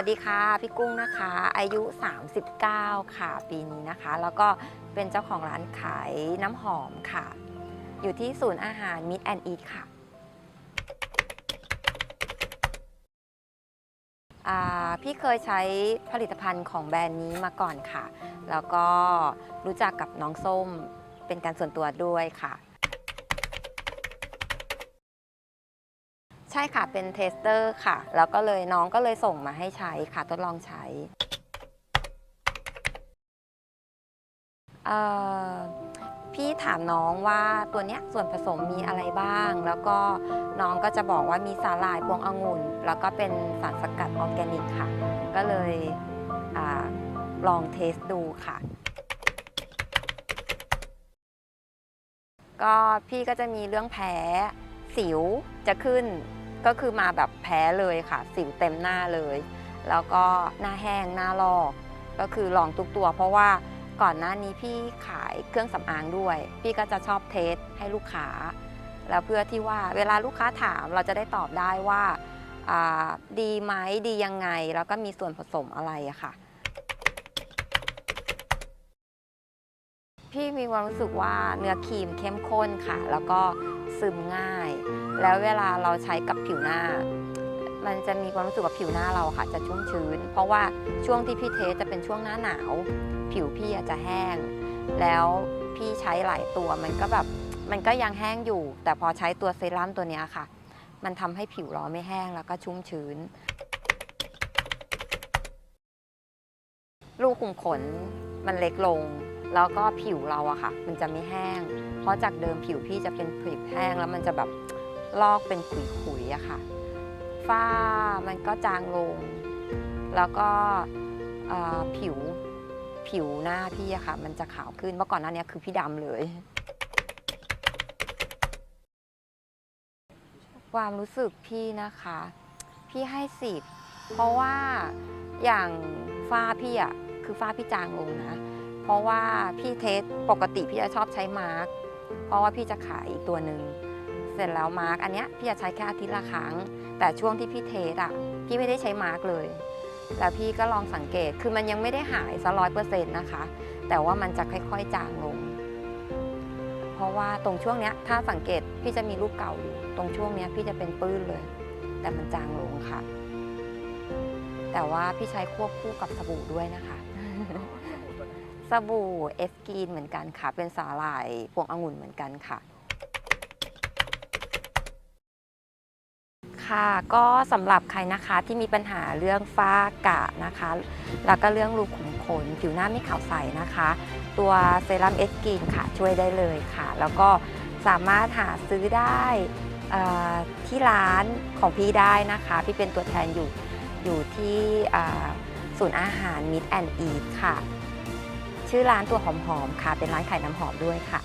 วัสดีค่ะ พี่กุ้งนะคะ อายุ 39 ค่ะ ปีนี้นะคะ แล้วก็เป็นเจ้าของร้านขายน้ำหอมค่ะ อยู่ที่ศูนย์อาหาร Meet and Eat ค่ะพี่เคยใช้ผลิตภัณฑ์ของแบรนด์นี้มาก่อนค่ะ แล้วก็รู้จักกับน้องส้มเป็นการส่วนตัวด้วยค่ะ ใช่ค่ะเป็นเทสเตอร์ค่ะ แล้วก็เลยน้องก็เลยส่งมาให้ใช้ค่ะทดลองใช้พี่ถามน้องว่าตัวเนี้ยส่วนผสมมีอะไรบ้าง แล้วก็น้องก็จะบอกว่ามีสาหร่ายพวงองุ่น แล้วก็เป็นสารสกัดออร์แกนิกค่ะ ก็เลยอลองเทสดูค่ะ ก็พี่ก็จะมีเรื่องแพ้ สิวจะขึ้นก็คือมาแบบแพ้เลยค่ะ สิวเต็มหน้าเลย แล้วก็หน้าแห้งหน้าลอก ก็คือลองทุกตัว เพราะว่าก่อนหน้านี้พี่ขายเครื่องสำอางด้วย พี่ก็จะชอบเทสให้ลูกค้า แล้วเพื่อที่ว่าเวลาลูกค้าถามเราจะได้ตอบได้ว่าอ่าดีไหมดียังไง แล้วก็มีส่วนผสมอะไรอะค่ะ พี่มีความรู้สึกว่าเนื้อครีมเข้มข้นค่ะ แล้วก็ ซึมง่าย แล้วเวลาเราใช้กับผิวหน้า มันจะมีความรู้สึกว่าผิวหน้าเราค่ะจะชุ่มชื้น เพราะว่าช่วงที่พี่เทสจะเป็นช่วงหน้าหนาว ผิวพี่อาจจะแห้ง แล้วพี่ใช้หลายตัวมันก็แบบมันก็ยังแห้งอยู่ แต่พอใช้ตัวเซรั่มตัวนี้ค่ะ มันทำให้ผิวเราไม่แห้งแล้วก็ชุ่มชื้น ลูกขุมขนมันเล็กลง แล้วก็ผิวเราอะค่ะ มันจะไม่แห้ง เพราะจากเดิมผิวพี่จะเป็นผิวแห้งแล้วมันจะแบบลอกเป็นขุยๆอะค่ะฝ้ามันก็จางลง แล้วก็ผิวผิวหน้าพี่อะค่ะ มันจะขาวขึ้นเมื่อก่อนหน้านี้คือพี่ดำเลย ความรู้สึกพี่นะคะ พี่ให้สิบเพราะว่าอย่างฝ้าพี่อะคือฝ้าพี่จางลงนะ เพราะว่าพี่เทสปกติพี่จะชอบใช้มาร์กเพราะว่าพี่จะขายอีกตัวหนึ่งเสร็จแล้วมาร์กอันเนี้ยพี่จะใช้แค่อาทิตย์ละครั้ง แต่ช่วงที่พี่เทสอะพี่ไม่ได้ใช้มาร์กเลยแล้วพี่ก็ลองสังเกตคือมันยังไม่ได้หายซะร้อยเปอร์เซ็นต์นะคะ แต่ว่ามันจะค่อยๆจางลง เพราะว่าตรงช่วงเนี้ยถ้าสังเกตพี่จะมีรูปเก่าอยู่ตรงช่วงเนี้ยพี่จะเป็นปื้นเลย แต่มันจางลงค่ะ แต่ว่าพี่ใช้ควบคู่กับสบู่ด้วยนะคะ สบู่เอสกีนเหมือนกันค่ะ เป็นสาหร่ายพวงองุ่นเหมือนกันค่ะ ค่ะก็สำหรับใครนะคะที่มีปัญหาเรื่องฝ้ากระนะคะ แล้วก็เรื่องรูขุมขน ผิวหน้าไม่ขาวใสนะคะ ตัวเซรั่มเอสกีนค่ะช่วยได้เลยค่ะ แล้วก็สามารถหาซื้อได้ที่ร้านของพี่ได้นะคะ พี่เป็นตัวแทนอยู่อยู่ที่ศูนย์อาหาร Meet and Eat ค่ะ ชื่อร้านตัวหอมๆค่ะ เป็นร้านขายน้ำหอมด้วยค่ะ